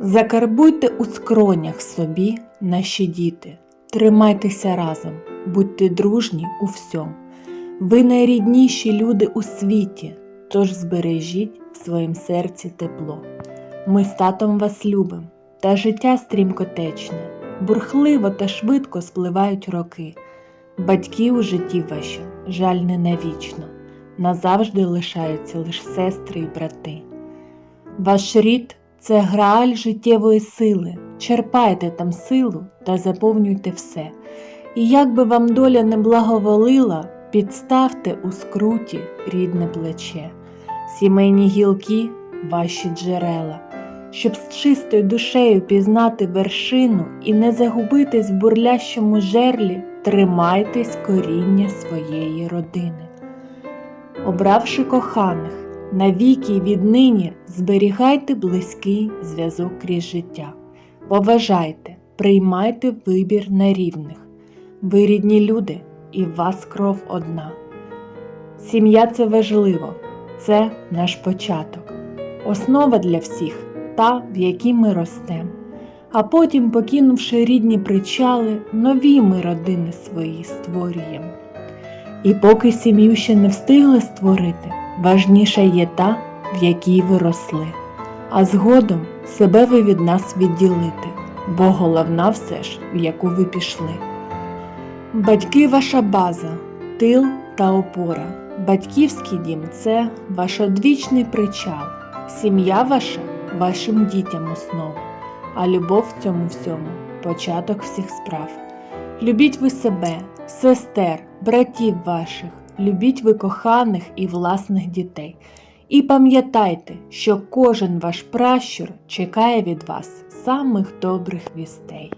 Закарбуйте у скронях собі, наші діти, тримайтеся разом, будьте дружні у всьому. Ви найрідніші люди у світі, тож збережіть в своїм серці тепло. Ми з татом вас любим, та життя стрімкотечне, бурхливо та швидко спливають роки. Батьки у житті ваші, жаль не навічно, назавжди лишаються лише сестри і брати. Ваш рід це грааль життєвої сили. Черпайте там силу та заповнюйте все. І як би вам доля не благоволила, підставте у скруті рідне плече, сімейні гілки ваші джерела, щоб з чистою душею пізнати вершину і не загубитись в бурлящому жерлі, тримайтесь коріння своєї родини. Обравши коханих, навіки віднині зберігайте близький зв'язок крізь життя. Поважайте, приймайте вибір на рівних. Ви рідні люди, і в вас кров одна. Сім'я це важливо, це наш початок, основа для всіх, та, в якій ми ростемо. А потім, покинувши рідні причали, нові ми родини свої створюємо. І поки сім'ю ще не встигли створити, важніша є та, в якій ви росли. А згодом себе ви від нас відділите, бо головна все ж, в яку ви пішли. Батьки ваша база, тил та опора. Батьківський дім це ваш одвічний причал, сім'я ваша вашим дітям основа, а любов в цьому всьому початок всіх справ. Любіть ви себе, сестер, братів ваших, любіть ви коханих і власних дітей. І пам'ятайте, що кожен ваш пращур чекає від вас самих добрих вістей.